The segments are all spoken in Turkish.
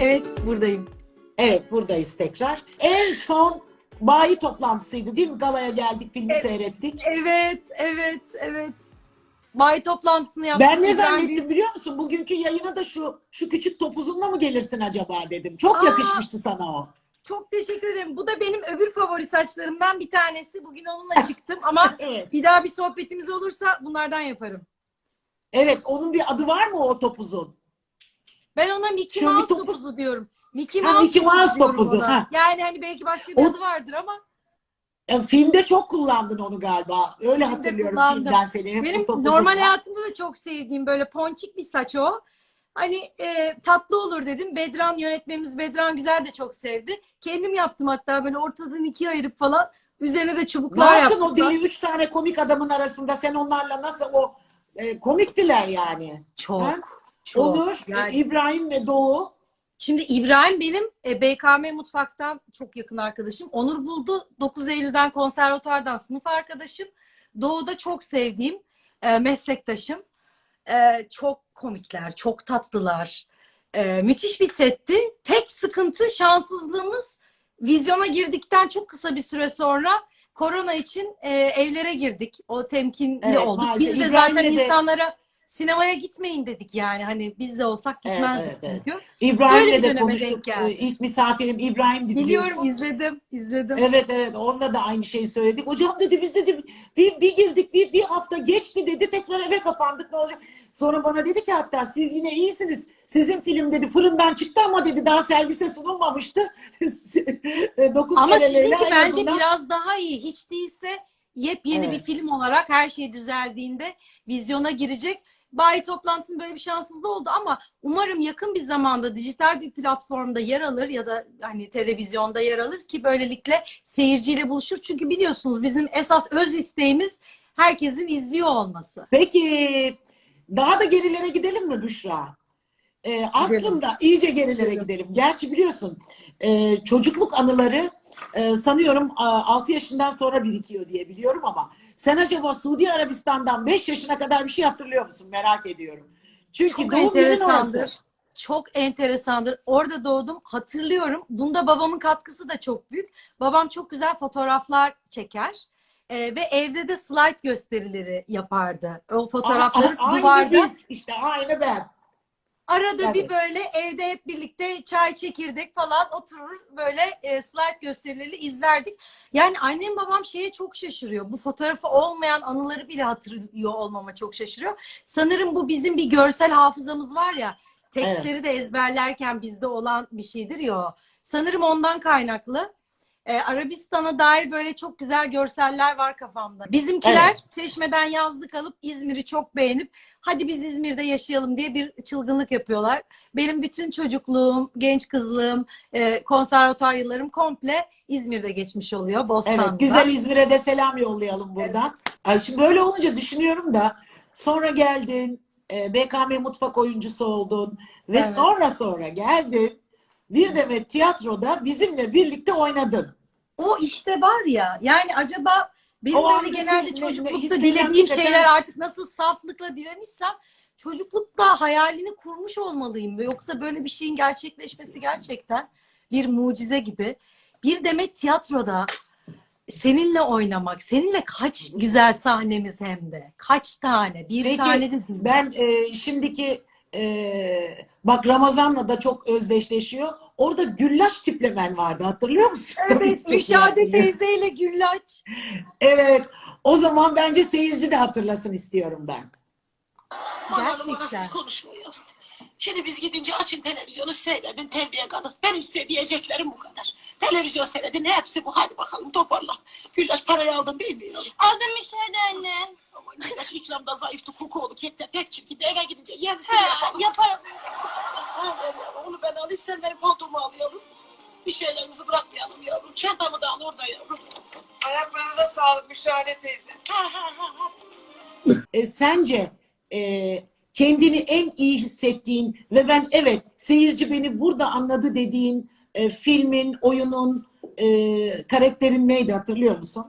Evet buradayım. Evet buradayız tekrar. En son bayi toplantısıydı değil mi? Galaya geldik, filmi Evet. seyrettik. Evet, evet, evet. Bay toplantısını yaptık. Ben ne zannettim Büyük- biliyor musun? Bugünkü yayına da şu şu küçük topuzunla mı gelirsin acaba dedim. Çok Aa! yakışmıştı sana o. Çok teşekkür ederim. Bu da benim öbür favori saçlarımdan bir tanesi. Bugün onunla çıktım ama Evet. bir daha bir sohbetimiz olursa bunlardan yaparım. Evet, onun bir adı var mı o topuzun? Ben ona Mickey Şu Mouse topuz- topuzu diyorum. Mickey Ha, Mouse, Mickey Mouse topuzu, ha. Yani hani belki başka bir O- adı vardır ama E, filmde çok kullandın onu galiba. Öyle Filmde hatırlıyorum kullandım. filmden seni. Benim normal hayatımda da çok sevdiğim böyle ponçik bir saç o. Hani e, tatlı olur dedim. Bedran yönetmenimiz Bedran Güzel de çok sevdi. Kendim yaptım hatta böyle ortadan ikiye ayırıp falan. Üzerine de Ne çubuklar yaptın yaptım. o deli üç tane komik adamın arasında sen onlarla nasıl o e, komiktiler yani. Çok. Ha? Çok. Onur, e, Yani- İbrahim ve Doğu. Şimdi İbrahim benim e, BKM Mutfak'tan çok yakın arkadaşım. Onur Buldu 9 Eylül'den konservatuardan sınıf arkadaşım. Doğu'da çok sevdiğim e, meslektaşım. E, çok komikler, çok tatlılar. E, müthiş bir setti. Tek sıkıntı şanssızlığımız vizyona girdikten çok kısa bir süre sonra korona için e, evlere girdik. O temkinli Evet, olduk. maalesef. Biz de İbrahim'le zaten de- insanlara sinemaya gitmeyin dedik yani. Hani biz de olsak Evet, gitmezdik evet, evet. çünkü. Böyle İbrahim'le de konuştuk. geldi. E, İlk misafirim İbrahim'di biliyorsun. Biliyorum izledim, izledim. Evet evet onunla da aynı şeyi söyledik. Hocam dedi biz dedi bir, bir girdik bir, bir hafta geçti dedi tekrar eve kapandık ne olacak. Sonra bana dedi ki hatta siz yine iyisiniz. Sizin film dedi fırından çıktı ama dedi daha servise sunulmamıştı. 9 Ama kere Leyla sizinki en bence azından- biraz daha iyi. Hiç değilse yepyeni Evet. bir film olarak her şey düzeldiğinde vizyona girecek. Bayi toplantısının böyle bir şanssızlığı oldu ama umarım yakın bir zamanda dijital bir platformda yer alır ya da hani televizyonda yer alır ki böylelikle seyirciyle buluşur. Çünkü biliyorsunuz bizim esas öz isteğimiz herkesin izliyor olması. Peki daha da gerilere gidelim mi Büşra? Ee, aslında iyice gerilere Gidelim. gidelim. Gerçi biliyorsun e, çocukluk anıları e, sanıyorum 6 yaşından sonra birikiyor diye biliyorum ama sen acaba Suudi Arabistan'dan 5 yaşına kadar bir şey hatırlıyor musun? Merak ediyorum. Çünkü Çok doğum enteresandır. Çok enteresandır. Orada doğdum. Hatırlıyorum. Bunda babamın katkısı da çok büyük. Babam çok güzel fotoğraflar çeker. Ee, ve evde de slide gösterileri yapardı. O fotoğrafları Aa, aynı duvarda. biz, işte aynı ben. Arada bir Evet. böyle evde hep birlikte çay çekirdek falan oturur böyle e, slide gösterileri izlerdik. Yani annem babam şeye çok şaşırıyor. Bu fotoğrafı olmayan anıları bile hatırlıyor olmama çok şaşırıyor. Sanırım bu bizim bir görsel hafızamız var ya. Tekstleri de ezberlerken bizde olan bir şeydir ya o. Sanırım ondan kaynaklı. E, Arabistan'a dair böyle çok güzel görseller var kafamda. Bizimkiler Çeşme'den yazlık alıp İzmir'i çok beğenip hadi biz İzmir'de yaşayalım diye bir çılgınlık yapıyorlar. Benim bütün çocukluğum, genç kızlığım, e, konservatuar yıllarım komple İzmir'de geçmiş oluyor. Bostan'da. Evet, güzel İzmir'e de selam yollayalım buradan. Ay şimdi böyle olunca düşünüyorum da sonra geldin, e, BKM mutfak oyuncusu oldun ve Evet. sonra sonra geldin. Bir demet tiyatroda bizimle birlikte oynadın. O işte var ya yani acaba benim O böyle genelde ne- ne çocuklukta dilediğim şeyler artık nasıl saflıkla dilemişsem çocuklukta hayalini kurmuş olmalıyım. Yoksa böyle bir şeyin gerçekleşmesi gerçekten bir mucize gibi. Bir demet tiyatroda seninle oynamak, seninle kaç güzel sahnemiz hem de. Kaç tane, bir Peki, tane de. Ben e, şimdiki e, bak Ramazan'la da çok özdeşleşiyor. Orada güllaç tiplemen vardı hatırlıyor musun? Evet, Müşahede teyzeyle Güllaç. Evet. O zaman bence seyirci de hatırlasın istiyorum ben. Bana Gerçekten. numarasız konuşmuyor. Şimdi biz gidince açın televizyonu seyredin terbiye kadın. Benim size diyeceklerim bu kadar. Televizyon seyredin hepsi bu. Hadi bakalım toparla. Güllaç parayı aldın değil mi? yavrum? Aldım Müşahede anne. Ama Güllaç ikramda zayıftı. Kukuoğlu kekte pek çirkin. Eve gidince yenisini He, yapalım. yaparım. Yavrum, Onu ben alayım sen benim paltomu al yavrum. Bir şeylerimizi bırakmayalım yavrum. Çantamı da al orada yavrum. Ayaklarınıza sağlık Müşahede teyze. Ha, ha, ha, ha. E, sence e, kendini en iyi hissettiğin ve ben evet seyirci beni burada anladı dediğin e, filmin, oyunun, e, karakterin neydi hatırlıyor musun?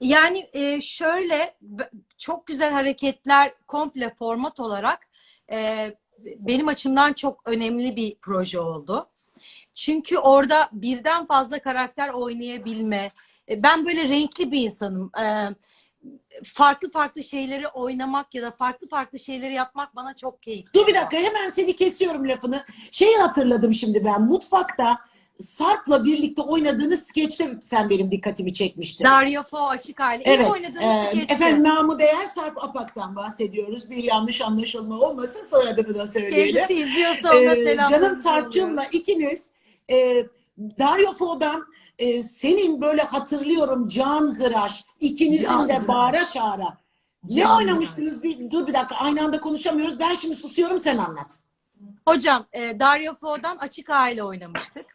Yani e, şöyle çok güzel hareketler komple format olarak e, benim açımdan çok önemli bir proje oldu. Çünkü orada birden fazla karakter oynayabilme. E, Ben böyle renkli bir insanım. E, farklı farklı şeyleri oynamak ya da farklı farklı şeyleri yapmak bana çok keyifli. Dur bir dakika hemen seni kesiyorum lafını. Şeyi hatırladım şimdi ben. Mutfakta Sarp'la birlikte oynadığınız skeçte sen benim dikkatimi çekmiştin. Dario Fo Aşık Aile. Evet. İlk oynadığımız e, skeçti. efendim namı değer Sarp Apak'tan bahsediyoruz. Bir yanlış anlaşılma olmasın soyadını da söyleyelim. Kendisi izliyorsa ona Ee, selam. canım Sarp'cığımla ikiniz e, Dario Fo'dan e, senin böyle hatırlıyorum Can Hıraş ikinizin Can de Hıraş. bağıra çağıra. Ne Can oynamıştınız? Bir, dur bir dakika aynı anda konuşamıyoruz. Ben şimdi susuyorum sen anlat. Hocam e, Dario Fo'dan Açık Aile oynamıştık.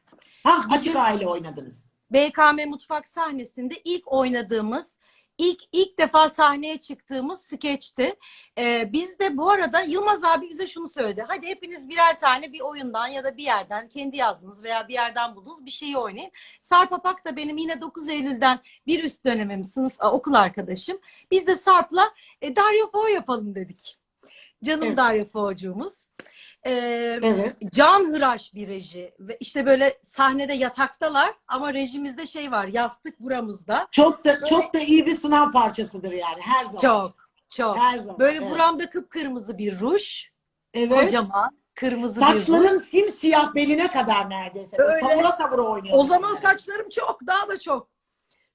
Ha Bizim- açık aile oynadınız. BKM mutfak sahnesinde ilk oynadığımız, ilk ilk defa sahneye çıktığımız skeçti. Ee, biz de bu arada Yılmaz abi bize şunu söyledi. Hadi hepiniz birer tane bir oyundan ya da bir yerden kendi yazdığınız veya bir yerden bulduğunuz bir şeyi oynayın. Sarp Apak da benim yine 9 Eylül'den bir üst dönemim sınıf e, okul arkadaşım. Biz de Sarp'la e, Dario Fo yapalım dedik. Canım Evet. Dario Fo'cumuz. Ee, Evet. Can hıraş bir reji ve işte böyle sahnede yataktalar ama rejimizde şey var yastık buramızda. Çok da çok da iyi bir sınav parçasıdır yani her zaman. Çok çok. Her zaman. Böyle evet. buramda kıpkırmızı bir ruj. Evet. Kocaman kırmızı bir. Saçların simsiyah beline kadar neredeyse. Öyle. Savura savura oynuyor. O zaman saçlarım çok daha da çok.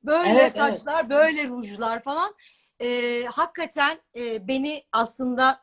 Böyle Evet, saçlar, böyle rujlar falan. Ee, hakikaten e, beni aslında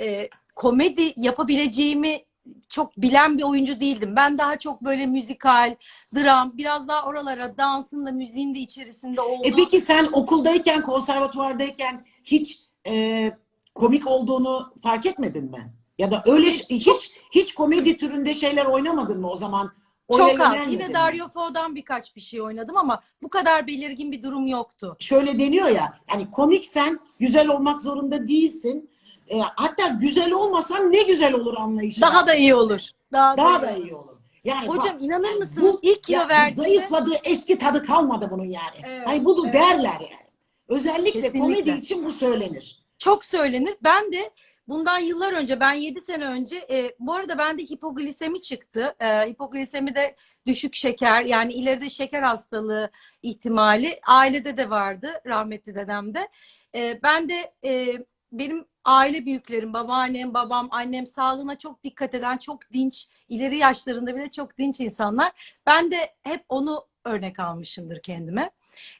e, komedi yapabileceğimi çok bilen bir oyuncu değildim. Ben daha çok böyle müzikal, dram, biraz daha oralara dansın da müziğin de içerisinde olduğu. E peki sen okuldayken, konservatuvardayken hiç e, komik olduğunu fark etmedin mi? Ya da öyle hiç hiç komedi türünde şeyler oynamadın mı o zaman? Oraya çok az. Yine mi? Dario Fo'dan birkaç bir şey oynadım ama bu kadar belirgin bir durum yoktu. Şöyle deniyor ya, hani komiksen güzel olmak zorunda değilsin. E, hatta güzel olmasan ne güzel olur anlayışı. Daha da iyi olur. Daha, daha da da iyi. olur. Yani Hocam bak, inanır mısınız? bu- İlk ya verdiğimde zayıfladığı eski tadı kalmadı bunun yani. Evet, hani bunu evet. derler yani. Özellikle Kesinlikle. komedi için bu söylenir. çok söylenir. Ben de bundan yıllar önce, ben 7 sene önce, e, bu arada bende hipoglisemi çıktı. E, hipoglisemi de düşük şeker, yani ileride şeker hastalığı ihtimali ailede de vardı, rahmetli dedemde. E, ben de e, benim aile büyüklerim, babaannem, babam, annem sağlığına çok dikkat eden, çok dinç, ileri yaşlarında bile çok dinç insanlar. Ben de hep onu örnek almışımdır kendime.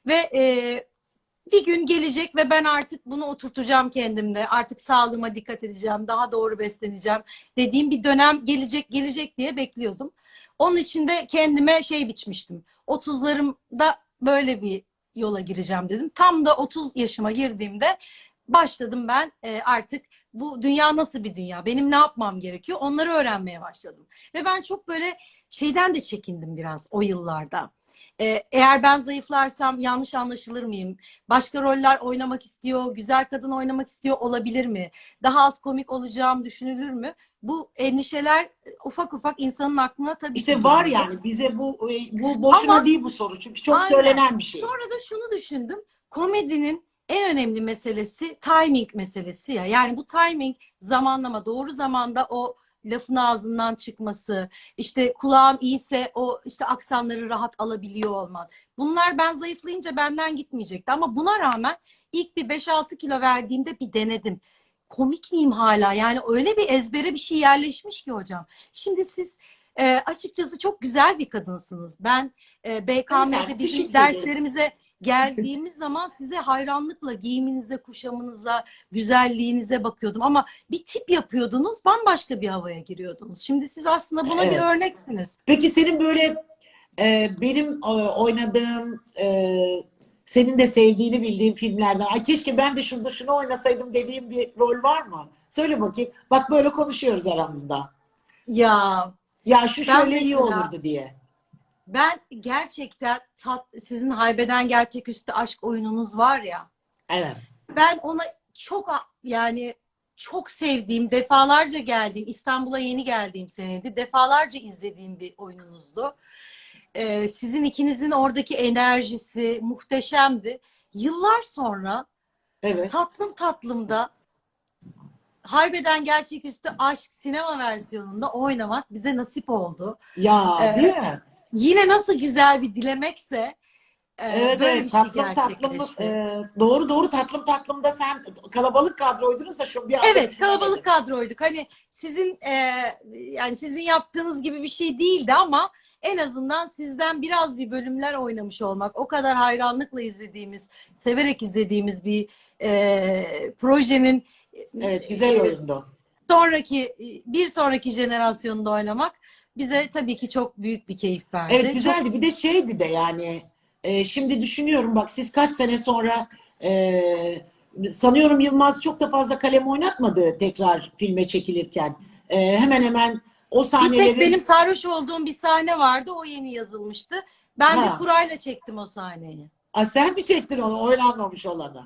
Ve e, bir gün gelecek ve ben artık bunu oturtacağım kendimde. Artık sağlığıma dikkat edeceğim, daha doğru besleneceğim dediğim bir dönem gelecek gelecek diye bekliyordum. Onun için de kendime şey biçmiştim. 30'larımda böyle bir yola gireceğim dedim. Tam da 30 yaşıma girdiğimde başladım ben e, artık bu dünya nasıl bir dünya? Benim ne yapmam gerekiyor? Onları öğrenmeye başladım. Ve ben çok böyle şeyden de çekindim biraz o yıllarda. E, eğer ben zayıflarsam yanlış anlaşılır mıyım? Başka roller oynamak istiyor, güzel kadın oynamak istiyor olabilir mi? Daha az komik olacağım düşünülür mü? Bu endişeler e, ufak ufak insanın aklına tabii İşte var geliyor. yani bize bu e, bu boşuna Ama- değil bu soru çünkü çok Aynen. söylenen bir şey. Sonra da şunu düşündüm. Komedinin en önemli meselesi timing meselesi ya. Yani bu timing zamanlama doğru zamanda o lafın ağzından çıkması, işte kulağın iyiyse o işte aksanları rahat alabiliyor olman. Bunlar ben zayıflayınca benden gitmeyecekti ama buna rağmen ilk bir 5-6 kilo verdiğimde bir denedim. Komik miyim hala? Yani öyle bir ezbere bir şey yerleşmiş ki hocam. Şimdi siz e, açıkçası çok güzel bir kadınsınız. Ben e, BKM'de bizim derslerimize geldiğimiz zaman size hayranlıkla giyiminize, kuşamınıza, güzelliğinize bakıyordum. Ama bir tip yapıyordunuz, bambaşka bir havaya giriyordunuz. Şimdi siz aslında buna Evet. bir örneksiniz. Peki senin böyle e, benim e, oynadığım e, senin de sevdiğini bildiğin filmlerden ay keşke ben de şurada şunu oynasaydım dediğim bir rol var mı? Söyle bakayım. Bak böyle konuşuyoruz aramızda. Ya Ya şu Ben şöyle iyi olurdu diye. Ben gerçekten tat, sizin haybeden gerçeküstü aşk oyununuz var ya. Evet. Ben ona çok yani çok sevdiğim, defalarca geldiğim, İstanbul'a yeni geldiğim seneydi. Defalarca izlediğim bir oyununuzdu. Ee, sizin ikinizin oradaki enerjisi muhteşemdi. Yıllar sonra Evet. tatlım tatlım da Haybeden Gerçeküstü Aşk sinema versiyonunda oynamak bize nasip oldu. Ya Evet. değil mi? Yine nasıl güzel bir dilemekse e, Evet, böyle evet. bir şey tatlım tatlım. e, doğru doğru tatlım tatlımda sen kalabalık kadroydunuz da şu bir anda Evet, kalabalık kadroyduk. Hani sizin e, yani sizin yaptığınız gibi bir şey değildi ama en azından sizden biraz bir bölümler oynamış olmak, o kadar hayranlıkla izlediğimiz, severek izlediğimiz bir e, projenin Evet güzel e, oyundu. sonraki bir sonraki jenerasyonda oynamak bize tabii ki çok büyük bir keyif verdi. Evet Çok- güzeldi. Bir de şeydi de yani e, şimdi düşünüyorum bak siz kaç sene sonra e, sanıyorum Yılmaz çok da fazla kalem oynatmadı tekrar filme çekilirken. E, hemen hemen o bir sahneleri tek benim sarhoş olduğum bir sahne vardı. O yeni yazılmıştı. Ben de Ha. kurayla çektim o sahneyi. Aa, sen mi çektin onu oynanmamış olanı?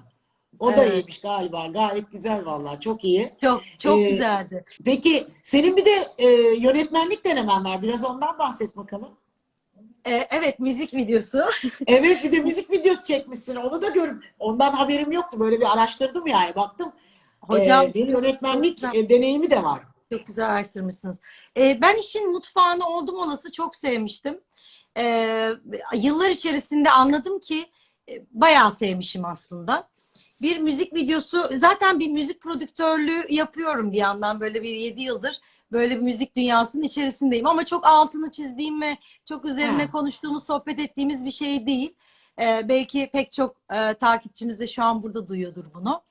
O da Evet. iyiymiş galiba. Gayet güzel vallahi. Çok iyi. Çok çok Ee, güzeldi. Peki senin bir de e, yönetmenlik denemen var. Biraz ondan bahset bakalım. Ee, evet müzik videosu. Evet bir de müzik videosu çekmişsin. Onu da görüp ondan haberim yoktu. Böyle bir araştırdım yani baktım. Hocam Ee, bir yönetmenlik çok e, deneyimi de var. çok güzel araştırmışsınız. Ee, ben işin mutfağını oldum olası çok sevmiştim. Ee, yıllar içerisinde anladım ki e, bayağı sevmişim aslında. Bir müzik videosu zaten bir müzik prodüktörlüğü yapıyorum bir yandan böyle bir 7 yıldır böyle bir müzik dünyasının içerisindeyim ama çok altını çizdiğim ve çok üzerine Ha. konuştuğumuz, sohbet ettiğimiz bir şey değil. Ee, belki pek çok e, takipçimiz de şu an burada duyuyordur bunu.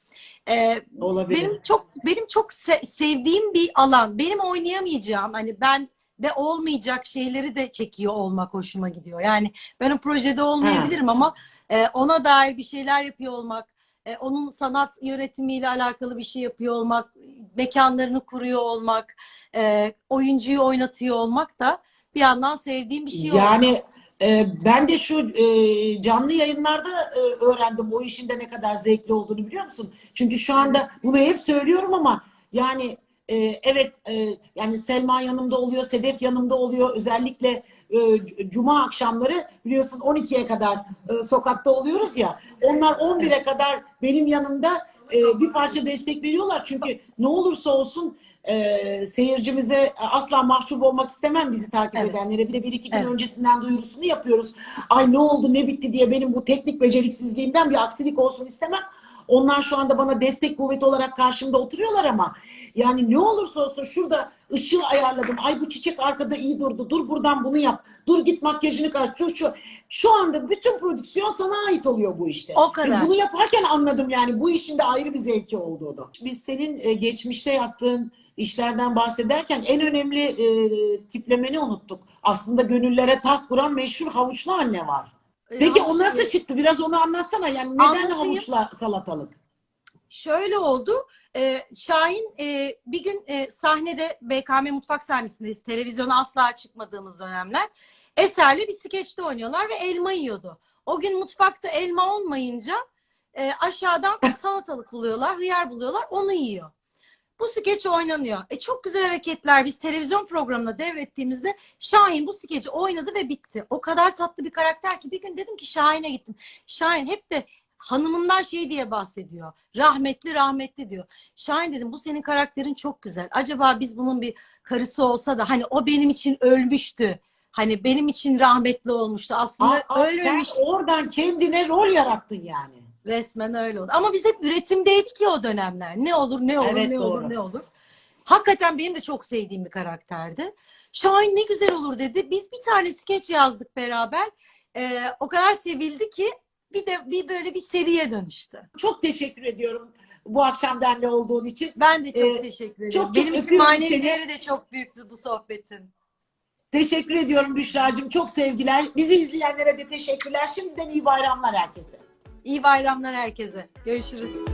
Ee, Olabilir. benim çok benim çok se- sevdiğim bir alan. Benim oynayamayacağım hani ben de olmayacak şeyleri de çekiyor olmak hoşuma gidiyor. Yani ben o projede olmayabilirim ama e, ona dair bir şeyler yapıyor olmak, e, onun sanat yönetimiyle alakalı bir şey yapıyor olmak, mekanlarını kuruyor olmak, e, oyuncuyu oynatıyor olmak da bir yandan sevdiğim bir şey. Yani e, ben de şu e, canlı yayınlarda e, öğrendim o işin de ne kadar zevkli olduğunu biliyor musun? Çünkü şu anda bunu hep söylüyorum ama yani e, evet e, yani Selma yanımda oluyor, Sedef yanımda oluyor. Özellikle e, cuma akşamları biliyorsun 12'ye kadar e, sokakta oluyoruz ya. Onlar 11'e kadar benim yanımda e, bir parça destek veriyorlar. Çünkü ne olursa olsun e, seyircimize asla mahcup olmak istemem bizi takip Evet. edenlere. Bir de bir iki gün Evet. öncesinden duyurusunu yapıyoruz. Ay ne oldu ne bitti diye benim bu teknik beceriksizliğimden bir aksilik olsun istemem. Onlar şu anda bana destek kuvveti olarak karşımda oturuyorlar ama yani ne olursa olsun şurada ışığı ayarladım. Ay bu çiçek arkada iyi durdu. Dur buradan bunu yap. Dur git makyajını kaç. Şu, şu. şu anda bütün prodüksiyon sana ait oluyor bu işte. O kadar. Ve bunu yaparken anladım yani bu işin de ayrı bir zevki olduğunu. Biz senin e, geçmişte yaptığın işlerden bahsederken en önemli e, tiplemeni unuttuk. Aslında gönüllere taht kuran meşhur havuçlu anne var. Peki o nasıl çıktı? Biraz onu anlatsana. Yani neden Anlatayım. havuçla salatalık? Şöyle oldu. Ee, Şahin e, bir gün e, sahnede BKM mutfak sahnesindeyiz. Televizyona asla çıkmadığımız dönemler. Eser'le bir skeçte oynuyorlar ve elma yiyordu. O gün mutfakta elma olmayınca e, aşağıdan salatalık buluyorlar, hıyar buluyorlar, onu yiyor. Bu skeç oynanıyor. E, çok güzel hareketler. Biz televizyon programına devrettiğimizde Şahin bu skeci oynadı ve bitti. O kadar tatlı bir karakter ki bir gün dedim ki Şahin'e gittim. Şahin hep de hanımından şey diye bahsediyor. Rahmetli rahmetli diyor. Şahin dedim bu senin karakterin çok güzel. Acaba biz bunun bir karısı olsa da hani o benim için ölmüştü. Hani benim için rahmetli olmuştu. Aslında Aa, ölmemiş. sen oradan kendine rol yarattın yani. Resmen öyle oldu. Ama biz hep üretimdeydik ya o dönemler. Ne olur ne olur Evet, ne doğru. olur ne olur. Hakikaten benim de çok sevdiğim bir karakterdi. Şahin ne güzel olur dedi. Biz bir tane skeç yazdık beraber. Ee, o kadar sevildi ki bir de bir böyle bir seriye dönüştü. Çok teşekkür ediyorum bu akşam benimle olduğun için. Ben de çok Ee, teşekkür ederim. çok çok Benim için öpüyorum manevi seni. değeri de çok büyüktü bu sohbetin. Teşekkür ediyorum Büşra'cığım. Çok sevgiler. Bizi izleyenlere de teşekkürler. Şimdiden iyi bayramlar herkese. İyi bayramlar herkese. Görüşürüz.